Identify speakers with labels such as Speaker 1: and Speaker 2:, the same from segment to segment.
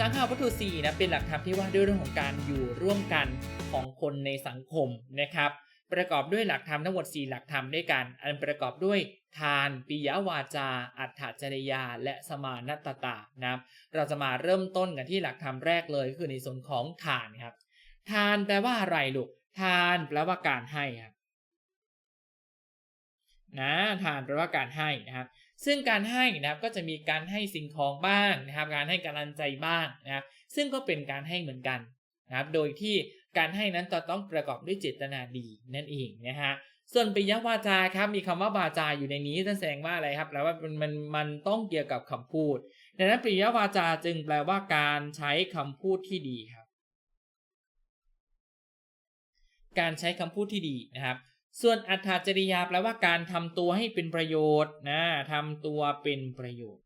Speaker 1: สังขาวัตถุสี่นะเป็นหลักธรรมที่ว่าด้วยเรื่องของการอยู่ร่วมกันของคนในสังคมนะครับ ประกอบด้วยหลักธรรมทั้งหมด 4 หลักธรรมด้วยกัน อันประกอบด้วยทานปิยวาจา อัฏฐจริยา และสมานัตตานะครับเราจะมาเริ่มต้นกันที่หลักธรรมแรกเลยคือในส่วนของทานครับ ทานแปลว่าอะไรลูกทานแปลว่าการให้ครับ นะทานแปลว่าการให้นะครับ ซึ่งการให้นะครับก็จะมีการให้สิ่งของบ้างนะครับ การให้กำลังใจบ้างนะครับซึ่งก็เป็นการให้เหมือนกันนะครับ โดยที่การให้นั้นจะต้องประกอบด้วยเจตนาดีนั่นเองนะฮะส่วนปิยวาจาครับมีคำว่าวาจาอยู่ในนี้แสดงว่าอะไรครับแปลว่ามันมันมันต้องเกี่ยวกับคำพูดดังนั้นปิยวาจาจึงแปลว่าการใช้คำพูดที่ดีครับ การใช้คำพูดที่ดีนะครับ ส่วนอัฏฐจริยาแปลว่าการทำตัวให้เป็นประโยชน์นะทำตัวเป็นประโยชน์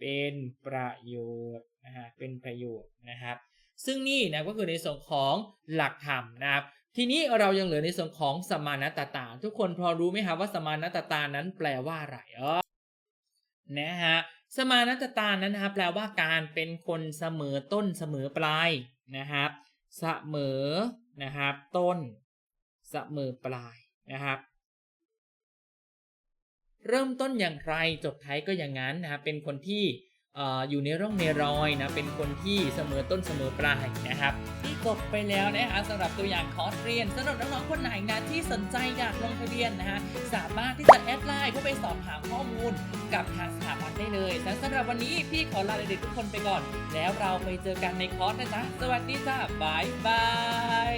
Speaker 1: เป็นประโยชน์นะฮะเป็นประโยชน์นะครับ ซึ่งนี่นะก็คือในส่วนของหลักธรรมนะครับ ทีนี้เรายังเหลือในส่วนของสมานัตตา ทุกคนพอรู้ไหมครับว่าสมานัตตานั้นแปลว่าอะไรอ๋อนะฮะสมานัตตานั้นนะครับแปลว่าการเป็นคนเสมอต้นเสมอปลายนะครับเสมอนะครับต้น เสมอปลายนะครับ เริ่มต้นอย่างไรจบท้ายก็อย่างนั้นนะครับเป็นคนที่อยู่ในร่องในรอยนะเป็นคนที่เสมอต้นเสมอปลายนะครับที่จบไปแล้วนะคะสำหรับตัวอย่างคอร์สเรียนสำหรับน้องๆคนไหนนะที่สนใจอยากลงทะเบียนนะฮะสามารถที่จะแอดไลน์เพื่อไปสอบถามข้อมูลกับทางสถาบันได้เลยสำหรับวันนี้พี่ขอลาเด็กๆทุกคนไปก่อน แล้วเราไปเจอกันในคอร์สนะจ๊ะสวัสดีจ้าบายบาย